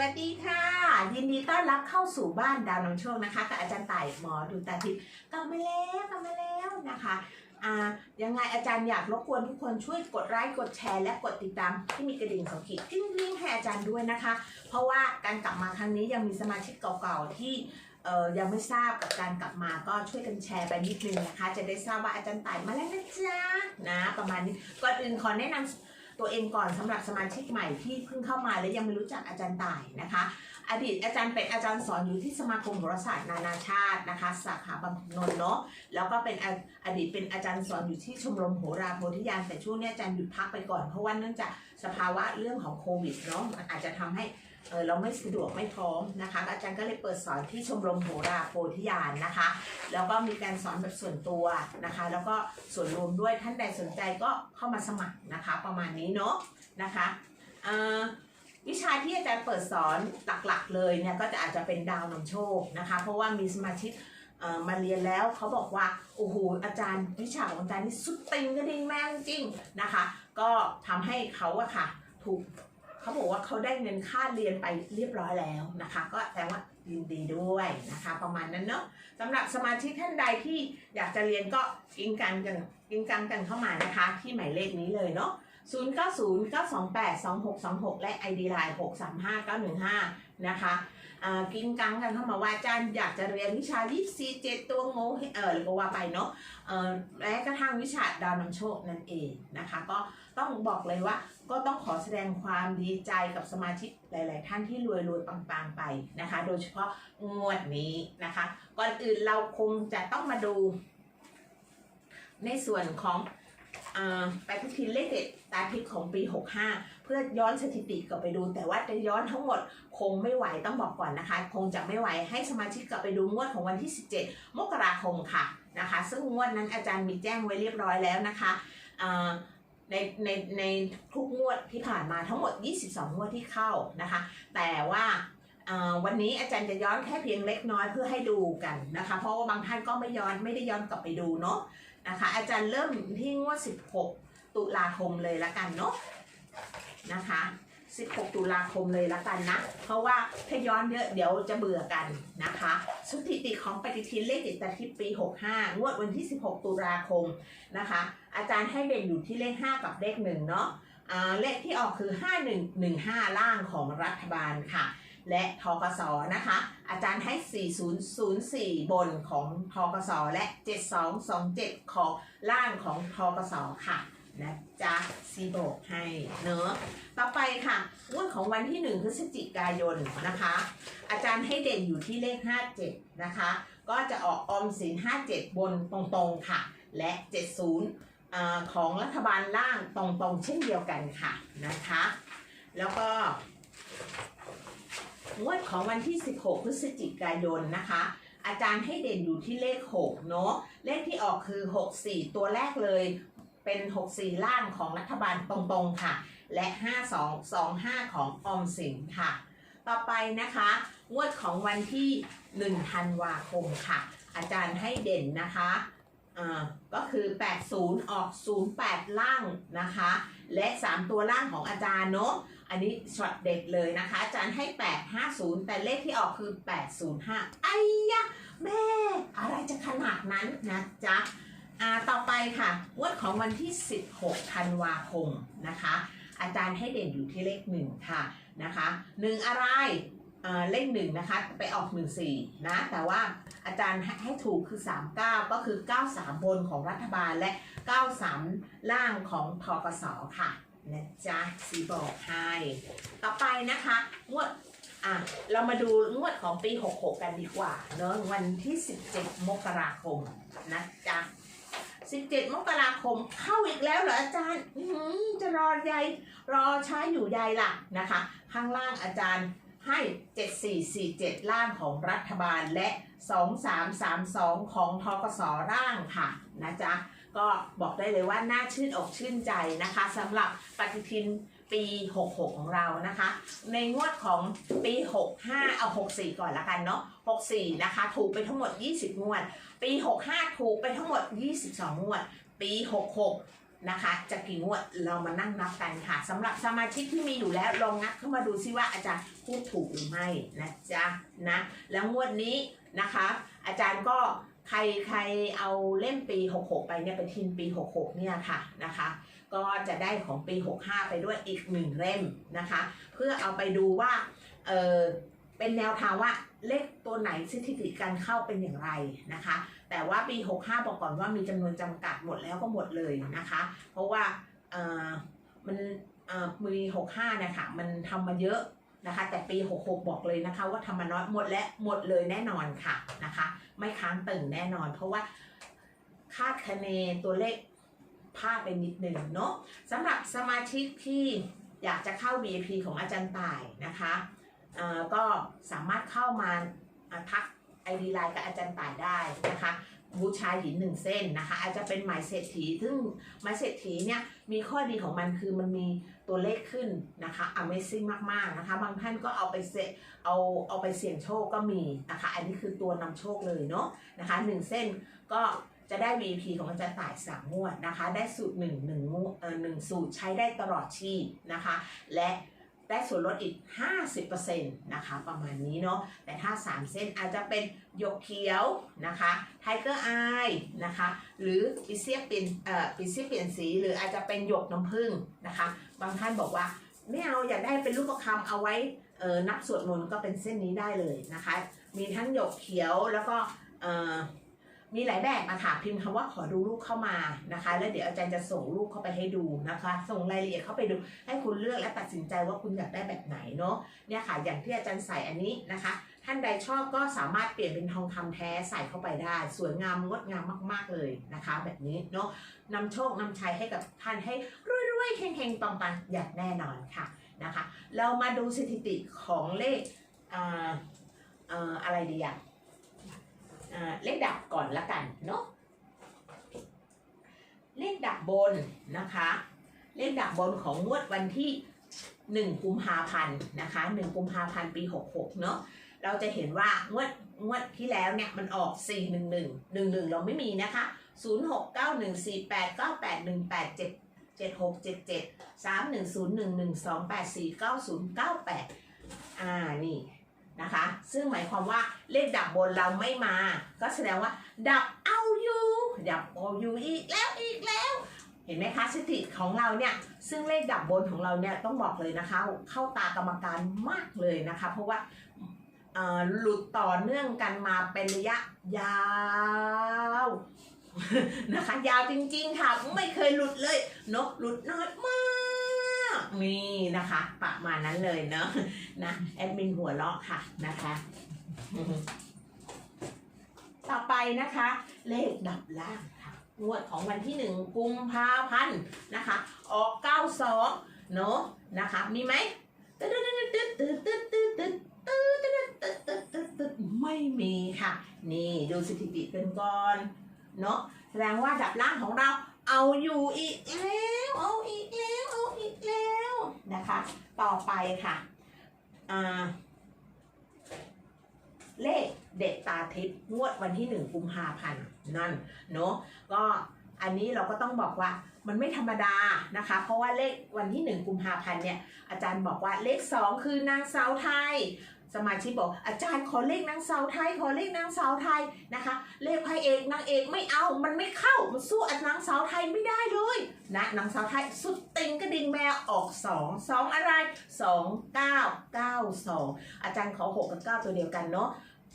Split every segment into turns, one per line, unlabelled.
วัสดีค่ะ ยินดีต้อนรับเข้าสู่บ้านดาวนำโชคนะคะกับอาจารย์ต่ายหมอดูตาทิพย์กลับมาแล้วกลับมาแล้วนะคะอ่ายังไงอาจารย์อยากรบกวนทุกคนช่วยกดไลค์กดแชร์และกดติดตามที่มีกระดิ่งสองขีดกริ๊งๆให้อาจารย์ด้วยนะคะ เพราะว่าการกลับมาครั้งนี้ยังมีสมาชิกเก่าๆที่เอ่อยังไม่ทราบกับการกลับมาก็ช่วยกันแชร์ไปนิดนึงนะคะ จะได้ทราบว่าอาจารย์ต่ายมาแล้วนะจ๊ะนะประมาณนี้ก่อนอื่นขอแนะนำ ตัวเองก่อนสำหรับสมาชิกใหม่ที่เพิ่งเข้ามาและยังไม่รู้จักอาจารย์ต่ายนะคะ อดีตอาจารย์เป็นอาจารย์สอนอยู่ที่สมาคมโหราศาสตร์นานาชาตินะคะ สาขาบางนนเนาะแล้วก็เป็นอดีตเป็นอาจารย์สอนอยู่ที่ชมรมโหราโพธิญานแต่ช่วงนี้อาจารย์หยุดพักไปก่อนเพราะว่าเนื่องจากสภาวะเรื่องของโควิดเนาะมันอาจจะทำให้ เออเราไม่สะดวกไม่พร้อมนะคะ อาจารย์ก็เลยเปิดสอนที่ชมรมโหราโพธิญาณนะคะ แล้วก็มีการสอนแบบส่วนตัวนะคะ แล้วก็ส่วนรวมด้วยท่านใดสนใจก็เข้ามาสมัครนะคะ ประมาณนี้เนาะนะคะวิชาที่อาจารย์เปิดสอนหลักๆ เลยเนี่ยก็จะอาจจะเป็นดาวนำโชคนะคะ เพราะว่ามีสมาชิกมาเรียนแล้วเขาบอกว่าโอ้โหอาจารย์วิชาของอาจารย์นี่สุดติงกระดิ่งแม่งจริงนะคะ ก็ทำให้เขาอะค่ะถูก เขาบอกว่าเขาได้เงินค่าเรียนไปเรียบร้อยแล้วนะคะ ก็แสดงว่ายินดีด้วยนะคะ ประมาณนั้นเนาะสำหรับสมาชิกท่านใดที่อยากจะเรียนก็กินกันกันกินกันกันเข้ามานะคะ ที่หมายเลขนี้เลยเนาะ0 9 0 9 2 8 2 6 2 6 และ ID Line 6 3 5 9 1 5 นะคะอ่า กินกังกันเข้ามาว่าอาจารย์อยากจะเรียนวิชา24 7ตัวโง่เออหรือก็ว่าไปเนาะเออและกระทั่งวิชาดาวนำโชคนั่นเองนะคะ ก็ต้องบอกเลยว่าก็ต้องขอแสดงความดีใจกับสมาชิกหลาย ๆ ท่านที่รวยรวยปังๆไปนะคะ โดยเฉพาะงวดนี้นะคะ ก่อนอื่นเราคงจะต้องมาดูในส่วนของ อ่าปฏิทินเลขเด็ดตาทิพย์ของปี 65 เพื่อย้อนสถิติกลับไปดู แต่ว่าจะย้อนทั้งหมดคงไม่ไหวต้องบอกก่อนนะคะ คงจะไม่ไหวให้สมาชิกกลับไปดูงวดของวันที่ 17 มกราคมค่ะนะคะ ซึ่งงวดนั้นอาจารย์มีแจ้งไว้เรียบร้อยแล้วนะคะในในในทุกงวดที่ผ่านมาทั้งหมด 22 งวดที่เข้านะคะ แต่ว่าวันนี้อาจารย์จะย้อนแค่เพียงเล็กน้อยเพื่อให้ดูกันนะคะ เพราะว่าบางท่านก็ไม่ย้อนไม่ได้ย้อนกลับไปดูเนาะ นะคะ อาจารย์เริ่มที่งวด 16 ตุลาคมเลยละกันเนาะนะคะ 16 ตุลาคมเลยละกันนะ เพราะว่าถ้าย้อนเยอะเดี๋ยวจะเบื่อกันนะคะ สถิติของปฏิทินเลขติดตาทิพย์ปี 65 งวดวันที่ 16 ตุลาคมนะคะ อาจารย์ให้เด่นอยู่ที่เลข 5 กับเลข 1 เนาะเลขที่ออกคือ 5115 ล่างของรัฐบาลค่ะ และทกสนะคะ อาจารย์ให้ 4004 บนของทกสและ 7227 ของล่างของทกสค่ะนะจ๊ะซีโบกให้เนอะต่อไปค่ะงวดของวันที่1พฤศจิกายนนะคะ อาจารย์ให้เด่นอยู่ที่เลข 57 นะคะ ก็จะออกออมสิน 57 บนตรงๆค่ะ และ 70อ่าของรัฐบาลล่างตรงๆ เช่นเดียวกันค่ะนะคะ แล้วก็ งวดของวันที่ 16 พฤศจิกายนนะคะ อาจารย์ให้เด่นอยู่ที่เลข 6 เนาะเลขที่ออกคือ 64 ตัวแรกเลยเป็น 64 ล่างของรัฐบาลตรงๆค่ะ และ 5225 ของออมสินค่ะ ต่อไปนะคะ งวดของวันที่ 1 ธันวาคมค่ะ อาจารย์ให้เด่นนะคะอ่าก็คือ 80 ออก 08 ล่างนะคะ และ 3 ตัวล่างของอาจารย์เนาะ อันนี้ช็อตเด็ดเลยนะคะ อาจารย์ให้ 850 แต่เลขที่ออกคือ 805ไอ้ยะแม่ อะไรจะขนาดนั้นนะจ๊ะอ่าต่อไปค่ะงวดของวันที่ 16 ธันวาคมนะคะ อาจารย์ให้เด่นอยู่ที่เลข 1 ค่ะนะคะ1อะไรเลข1นะคะ ไปออก 14 นะ แต่ว่าอาจารย์ให้ให้ถูกคือ 39 ก็คือ 93 บนของรัฐบาลและ 93 ล่างของทกสค่ะ นะจ๊ะสีบอกให้ต่อไปนะคะงวดอะเรามาดูงวดของปี 66 กันดีกว่าเนอะวันที่ 17 มกราคมนะจ๊ะ17 มกราคมเข้าอีกแล้วเหรออาจารย์อืจะรอใยรอช้าอยู่ใยล่ะนะคะ ข้างล่างอาจารย์ให้ 7447 ล่างของรัฐบาลและ 2332 ของทกสร่างค่ะนะจ๊ะ ก็บอกได้เลยว่าน่าชื่นอกชื่นใจนะคะสำหรับปฏิทินปี 66 ของเรานะคะ ในงวดของปี 65 เอา 64 ก่อนละกันเนาะ 64 นะคะ ถูกไปทั้งหมด 20 งวด ปี 65 ถูกไปทั้งหมด 22 งวด ปี 66 นะคะ จะกี่งวด เรามานั่งนับกันค่ะสำหรับสมาชิกที่มีอยู่แล้ว ลองนับเข้ามาดูซิว่าอาจารย์พูดถูกหรือไม่นะจ๊ะนะ แล้วงวดนี้นะคะ อาจารย์ก็ ใครใครเอาเล่มปี 66 ไปเนี่ยเป็นทินปี 66 เนี่ยค่ะนะคะ ก็จะได้ของปี 65 ไปด้วยอีกหนึ่งเล่มนะคะ เพื่อเอาไปดูว่าเออเป็นแนวทางว่าเลขตัวไหนสถิติการเข้าเป็นอย่างไรนะคะ แต่ว่าปี 65 บอกก่อนว่ามีจำนวนจำกัดหมดแล้วก็หมดเลยนะคะ เพราะว่าเออมันเออปี65นะคะมันทำมาเยอะ นะคะ แต่ปี 66 บอกเลยนะคะ ว่าทำมน้อยหมดและหมดเลยแน่นอนค่ะนะคะ ไม่ค้างตึงแน่นอน เพราะว่าคาดคะเนตัวเลขพลาดไปนิดหนึ่งเนาะสำหรับสมาชิกที่อยากจะเข้า VIP ของอาจารย์ต่ายนะคะก็สามารถเข้ามาทัก ID ไลน์กับอาจารย์ต่ายได้นะคะบูชาหินหนึ่งเส้นนะคะ อาจจะเป็นหมายเศรษฐี ซึ่งหมายเศรษฐีเนี่ยมีข้อดีของมันคือมันมี ตัวเลขขึ้นนะคะ Amazing มากๆนะคะ บางท่านก็เอาไปเสเอาเอาไปเสี่ยงโชคก็มีนะคะ อันนี้คือตัวนำโชคเลยเนาะนะคะหนึ่งเส้นก็จะได้ VP ของอาจารย์ต่ายสามงวดนะคะ ได้สูตรหนึ่งหนึ่งงวดเอ่อหนึ่งสูตรใช้ได้ตลอดชีพนะคะ และ ได้ส่วนลดอีก 50%นะคะประมาณนี้เนาะแต่ถ้า 3 เส้นอาจจะเป็นหยกเขียวนะคะไทเกอร์อายนะคะหรือปิเซียเปลี่ยนเอ่อปิเซียเปลี่ยนสี หรืออาจจะเป็นหยกน้ำผึ้งนะคะ บางท่านบอกว่าไม่เอาอยากได้เป็นลูกประคำเอาไว้เอ่อนับสวดมนต์ก็เป็นเส้นนี้ได้เลยนะคะ มีทั้งหยกเขียวแล้วก็เอ่อ มีหลายแบบอะค่ะพิมพ์คำว่าขอดูรูปเข้ามานะคะ แล้วเดี๋ยวอาจารย์จะส่งรูปเข้าไปให้ดูนะคะ ส่งรายละเอียดเข้าไปดู ให้คุณเลือกและตัดสินใจว่าคุณอยากได้แบบไหนเนาะเนี่ยค่ะ อย่างที่อาจารย์ใส่อันนี้นะคะ ท่านใดชอบก็สามารถเปลี่ยนเป็นทองคำแท้ใส่เข้าไปได้ สวยงามงดงามมาก ๆเลยนะคะ แบบนี้เนาะนำโชคนำชัยให้กับท่านให้รวยๆเฮงๆปังๆอย่างแน่นอนค่ะนะคะ เรามาดูสถิติของเลขอ่าเอ่ออะไรดีอะอ่า อนละกันเนาะเลขดับบนนะคะ เลขดับบนของงวดวันที่1กุมภาพันธ์นะคะ1กุมภาพันธ์ปี66เนาะเราจะเห็นว่างวดงวดที่แล้วเนี่ยมันออก 4 1 1 1 1 เราไม่มีนะคะ 0 6 9 1 4 8 9 8 1 8 7 7 6 7 7 3 1 0 1 1 2 8 4 9 0 9 8 อ่า นี่ นะคะ ซึ่งหมายความว่าเลขดับบนเราไม่มา ก็แสดงว่า ดับเอาอยู่ดับเอาอยู่อีกแล้วอีกแล้ว เห็นไหมคะสถิติของเราเนี่ย ซึ่งเลขดับบนของเราเนี่ยต้องบอกเลยนะคะ เข้าตากรรมการมากเลยนะคะ เพราะว่าหลุดต่อเนื่องกันมาเป็นระยะยาวนะคะ ยาวจริงๆค่ะ ไม่เคยหลุดเลยนกหลุดน้อยมาก นี่นะคะ ประมาณนั้นเลยเนาะนะแอดมินหัวเราะค่ะนะคะ ต่อไปนะคะ เลขดับล่างค่ะงวดของวันที่หนึ่งกุมภาพันธ์นะคะ ออก92เนอะนะคะ มีไหมตึ๊ดตึ๊ดตึ๊ดตึ๊ดตึ๊ดตึ๊ดตึ๊ดตึ๊ดตึ๊ดตึ๊ดตึ๊ดตึ๊ดตึ๊ดไม่มีค่ะ นี่ดูสถิติกันก่อนเนอะแสดงว่าดับล่างของเรา เอาอยู่อีกแล้วเอาอีกแล้วเอาอีกแล้วนะคะ ต่อไปค่ะเลขเด็ดตาทิพย์งวดวันที่หนึ่งกุมภาพันธ์นั่นเนอะก็อันนี้เราก็ต้องบอกว่ามันไม่ธรรมดานะคะ เพราะว่าเลขวันที่หนึ่งกุมภาพันธ์เนี่ยอาจารย์บอกว่าเลขสองคือนางสาวไทย สมาชิกบอกอาจารย์ขอเลขนางสาวไทยขอเลขนางสาวไทยนะคะ เลขพระเอกนางเอกไม่เอามันไม่เข้ามันสู้อันนางสาวไทยไม่ได้เลยนะนางสาวไทยสุดติงกระดิ่งแมวออกสองสองอะไรสองเก้าเก้าสองอาจารย์ขอหกกับเก้าตัวเดียวกันเนาะ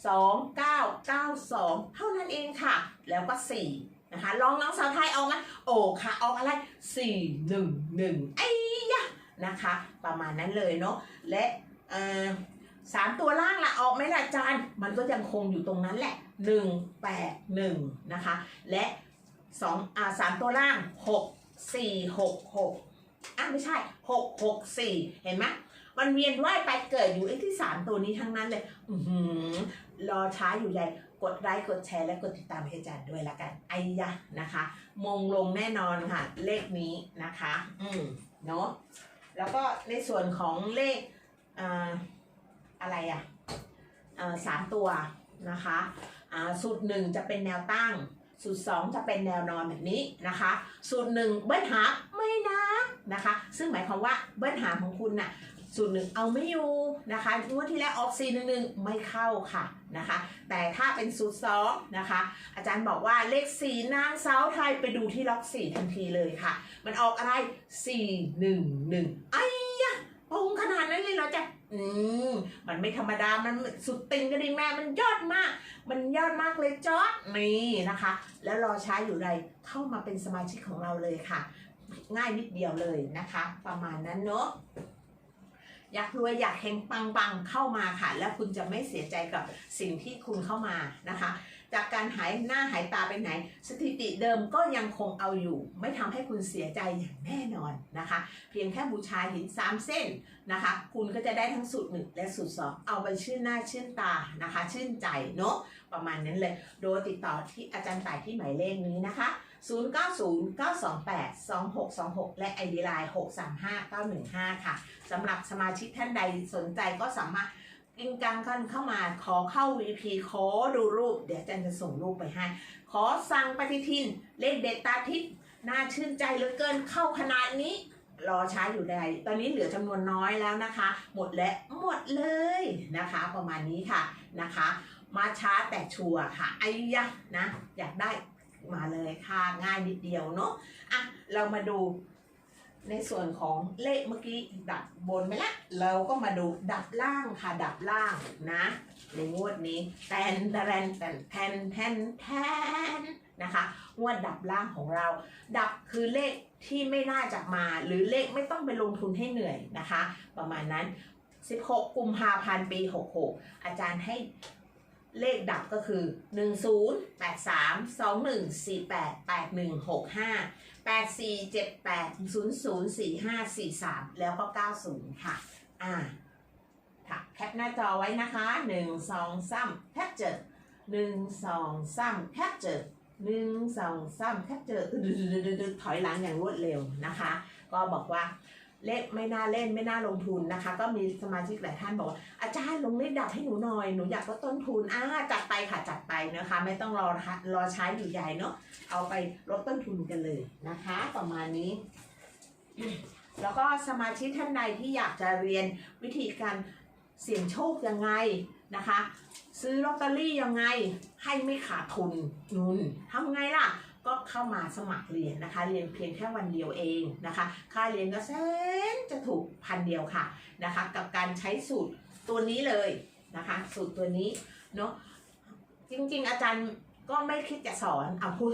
สองเก้าเก้าสองเท่านั้นเองค่ะ แล้วก็สี่นะคะลองน้องสาวไทยเอาไหมโอ้ค่ะออกอะไรสี่หนึ่งหนึ่งไอ้ยะนะคะ ประมาณนั้นเลยเนาะและเอ่อ สามตัวล่างละออกไหมล่ะอาจารย์ มันก็ยังคงอยู่ตรงนั้นแหละหนึ่งแปดหนึ่งนะคะ และสองอ่าสามตัวล่างหกสี่หกหกอะไม่ใช่หกหกสี่เห็นไหมมันเวียนว่ายไปเกิดอยู่ไอ้ที่สามตัวนี้ทั้งนั้นเลย อือหือรอช้าอยู่ใหญ่กดไลค์กดแชร์และกดติดตามให้อาจารย์ด้วยละกันไอ้ยะนะคะ มงลงแน่นอนค่ะ เลขนี้นะคะ อืมเนาะแล้วก็ในส่วนของเลขอ่า อะไรอะสามตัวนะคะสูตรหนึ่งจะเป็นแนวตั้ง สูตร2จะเป็นแนวนอนแบบนี้นะคะ สูตรหนึ่งเบิ้ลหาไม่นะนะคะ ซึ่งหมายความว่าเบิ้ลหาของคุณน่ะสูตรหนึ่งเอาไม่อยู่นะคะงวดที่แล้วออกซีหนึ่งหนึ่งไม่เข้าค่ะนะคะ แต่ถ้าเป็นสูตรสองนะคะ อาจารย์บอกว่าเลขสี่นางสาวไทยไปดูที่ล็อกสี่ทันทีเลยค่ะ มันออกอะไรสี่หนึ่งหนึ่งไอยะปงขนาดนั้นเลยเหร อืมมันไม่ธรรมดา มันสุดติงกระดิ่งแม่ มันยอดมาก มันยอดมากเลยจอดนี่นะคะ แล้วรอช้าอยู่ใดเข้ามาเป็นสมาชิกของเราเลยค่ะ ง่ายนิดเดียวเลยนะคะ ประมาณนั้นเนาะอยากรวยอยากเฮงปังปังๆเข้ามาค่ะ แล้วคุณจะไม่เสียใจกับสิ่งที่คุณเข้ามานะคะ จากการหายหน้าหายตาไปไหน สถิติเดิมก็ยังคงเอาอยู่ ไม่ทำให้คุณเสียใจอย่างแน่นอนนะคะ เพียงแค่บูชาหินสามเส้นนะคะ คุณก็จะได้ทั้งสูตรหนึ่งและสูตรสองเอาไปชื่นหน้าชื่นตานะคะ ชื่นใจเนาะประมาณนั้นเลย โดยติดต่อที่อาจารย์ต่ายที่หมายเลขนี้นะคะ 0909282626 และ ID Line 635915ค่ะสำหรับสมาชิกท่านใดสนใจก็สามารถ กินกังกันเข้ามาขอเข้า VP ขอดูรูป เดี๋ยวอาจารย์จะส่งรูปไปให้ ขอสั่งปฏิทิน เลขเด็ดตาทิพย์น่าชื่นใจเหลือเกินเข้าขนาดนี้รอช้าอยู่ใดตอนนี้เหลือจำนวนน้อยแล้วนะคะ หมดและหมดเลยนะคะ ประมาณนี้ค่ะนะคะ มาช้าแต่ชัวร์ค่ะไอ้ยะนะ อยากได้มาเลยค่ะง่ายนิดเดียวเนาะอะเรามาดู ในส่วนของเลขเมื่อกี้ดับบนไปล้วเราก็มาดูดับล่างค่ะดับล่างนะ ในงวดนี้แตนแตนแตนแทนแทนแทนนะคะงวดดับล่างของเรา ดับคือเลขที่ไม่น่าจะมาหรือเลขไม่ต้องไปลงทุนให้เหนื่อยนะคะ ประมาณนั้น 16 กุมภาพันธ์ปี 66 อาจารย์ให้เลขดับก็คือ 10 8 4 78 00 45 43 แล้วก็ 90 ค่ะ อ่า ค่ะ แคปหน้าจอไว้นะคะ 1 2 3แคปเจอ1 2 3แคปเจอ1 2 3แคปเจอดึดๆๆๆถอยหลังอย่างรวดเร็วนะคะ ก็บอกว่า เล่นไม่น่าเล่นไม่น่าลงทุนนะคะ ก็มีสมาชิกหลายท่านบอกว่าอาจารย์ลงเลขดับให้หนูหน่อยหนูอยากลดต้นทุนอ่าจัดไปค่ะจัดไปนะคะ ไม่ต้องรอรอใช้อยู่ใหญ่เนาะเอาไปลดต้นทุนกันเลยนะคะ ประมาณนี้ แล้วก็สมาชิกท่านใดที่อยากจะเรียนวิธีการเสี่ยงโชคยังไงนะคะ ซื้อลอตเตอรี่ยังไงให้ไม่ขาดทุนนุนทำไงล่ะ ก็เข้ามาสมัครเรียนนะคะ เรียนเพียงแค่วันเดียวเองนะคะ ค่าเรียนก็แสนจะถูกพันเดียวค่ะนะคะ กับการใช้สูตรตัวนี้เลยนะคะ สูตรตัวนี้เนาะจริงๆ อาจารย์ก็ไม่คิดจะสอนเอาพูด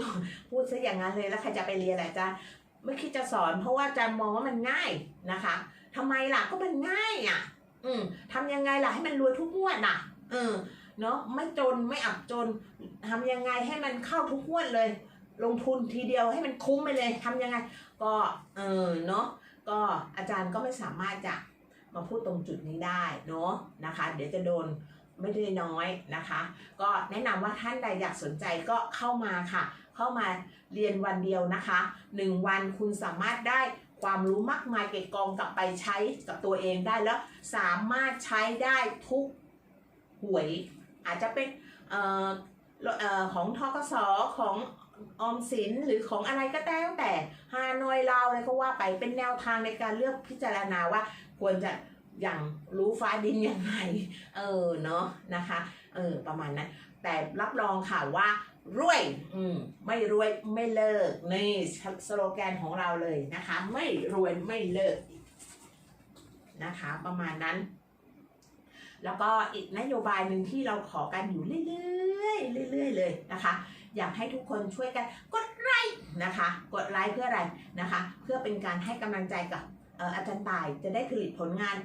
พูดซะอย่างนั้นเลยแล้วใครจะไปเรียนล่ะอาจารย์ไม่คิดจะสอน เพราะว่าอาจารย์มองว่ามันง่ายนะคะทำไมล่ะก็มันง่ายอะ อืมทำยังไงล่ะให้มันรวยทุกงวดน่ะ เออเนาะไม่จนไม่อับจนทำยังไงให้มันเข้าทุกงวดเลย ลงทุนทีเดียวให้มันคุ้มไปเลยทำยังไง ก็เออเนาะก็อาจารย์ก็ไม่สามารถจะมาพูดตรงจุดนี้ได้เนาะนะคะ เดี๋ยวจะโดนไม่ได้น้อยนะคะ ก็แนะนำว่าท่านใดอยากสนใจก็เข้ามาค่ะ เข้ามาเรียนวันเดียวนะคะหนึ่งวันคุณสามารถได้ความรู้มากมายเก็บกองกลับไปใช้กับตัวเองได้แล้วสามารถใช้ได้ทุกหวย อาจจะเป็นเออออของทกสของ ออมสินหรือของอะไรก็แล้วแต่ฮานอยลาวอะไรก็ว่าไปเป็นแนวทางในการเลือกพิจารณาว่าควรจะอย่างรู้ฟ้าดินยังไง เออเนาะนะคะ เออประมาณนั้น แต่รับรองค่ะว่ารวย อืมไม่รวยไม่เลิก นี่สโลแกนของเราเลยนะคะ ไม่รวยไม่เลิกนะคะ ประมาณนั้น แล้วก็อีกนโยบายหนึ่งที่เราขอกันอยู่เรื่อยๆเรื่อยๆเลยนะคะ อยากให้ทุกคนช่วยกันกดไลค์นะคะ กดไลค์เพื่ออะไรนะคะ เพื่อเป็นการให้กำลังใจกับอาจารย์ต่ายจะได้ผลิตผลงาน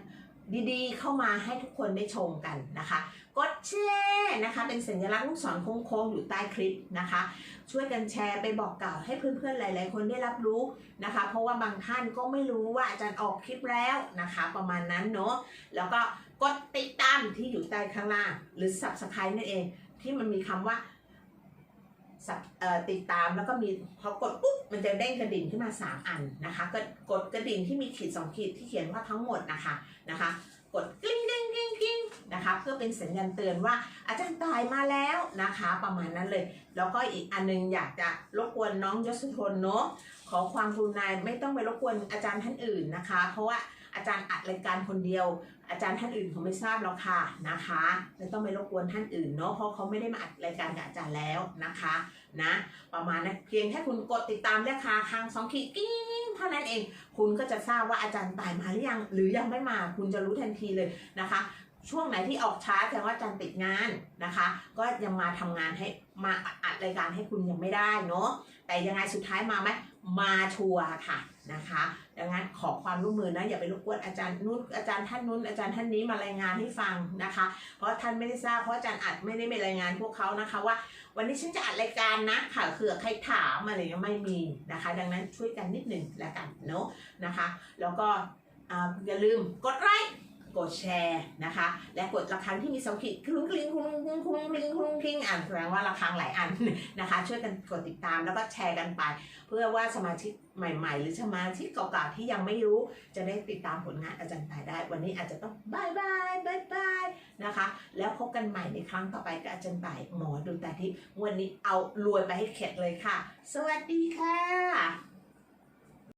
ดีๆ เข้ามาให้ทุกคนได้ชมกันนะคะ กดแชร์นะคะ เป็นสัญลักษณ์ลูกศรโค้งๆอยู่ใต้คลิปนะคะ ช่วยกันแชร์ไปบอกกล่าวให้เพื่อนๆหลาย ๆ คนได้รับรู้นะคะ เพราะว่าบางท่านก็ไม่รู้ว่าอาจารย์ออกคลิปแล้วนะคะ ประมาณนั้นเนาะแล้วก็กดติดตามที่อยู่ใต้ข้างล่าง หรือ subscribe นั่นเอง ที่มันมีคำว่า ติดตามแล้วก็มีพอกดปุ๊บมันจะเด้งกระดิ่งขึ้นมา 3 อันนะคะก็กดกระดิ่งที่มีขีด 2 ขีดที่เขียนว่าทั้งหมดนะคะนะคะ กดกลิ้งกลิ้งกลิ้งกลิ้งนะคะเพื่อเป็นสัญญาณเตือนว่าอาจารย์ตายมาแล้วนะคะ ประมาณนั้นเลย แล้วก็อีกอันนึงอยากจะรบกวนน้องยศทนเนาะขอความกรุณาไม่ต้องไปรบกวนอาจารย์ท่านอื่นนะคะ เพราะว่าอาจารย์อัดรายการคนเดียว อาจารย์ท่านอื่นเขาไม่ทราบหรอกค่ะนะคะไม่ต้องไปรบกวนท่านอื่นเนาะเพราะเขาไม่ได้มาอัดรายการกับอาจารย์แล้วนะคะนะประมาณนั้นเพียงแค่คุณกดติดตามเลขคาค้งสองขีดกิ้งเท่านั้นเอง คุณก็จะทราบว่าอาจารย์ตายมาหรือยังหรือยังไม่มาคุณจะรู้ทันทีเลยนะคะช่วงไหนที่ออกช้าแสดงว่าอาจารย์ติดงานนะคะ ก็ยังมาทำงานให้มาอัดรายการให้คุณยังไม่ได้เนาะแต่ยังไงสุดท้ายมาไหม มาชัวร์ค่ะนะคะ ดังนั้นขอความร่วมมือนะอย่าไปรบกวนอาจารย์นู้นอาจารย์ท่านนู้นอาจารย์ท่านนี้มารายงานให้ฟังนะคะ เพราะท่านไม่ได้ทราบเพราะอาจารย์อัดไม่ได้ไปรายงานพวกเขานะคะ ว่า วันนี้ฉันจะอัดรายการนะค่ะเผื่อใครถามอะไรก็ไม่มีนะคะ ดังนั้นช่วยกันนิดหนึ่งแล้วกันเนาะนะคะ แล้วก็อ่าอย่าลืมกดไลค์ กดแชร์นะคะ และกดระฆังที่มีเสาขีดคลุ้งคลิงคลุ้งคลุ้งคลุ้งคลิงคลุ้งคลิงอ่านแสดงว่าระฆังหลายอันนะคะ ช่วยกันกดติดตามแล้วก็แชร์กันไป เพื่อว่าสมาชิกใหม่ ๆ หรือสมาชิกเก่าๆที่ยังไม่รู้ จะได้ติดตามผลงานอาจารย์ตายได้ วันนี้อาจจะต้องบายบายบายบายนะคะ แล้วพบกันใหม่ในครั้งต่อไปกับอาจารย์ต่ายหมอดูตาทิพย์วันนี้เอารวยไปให้เข็ดเลยค่ะ สวัสดีค่ะ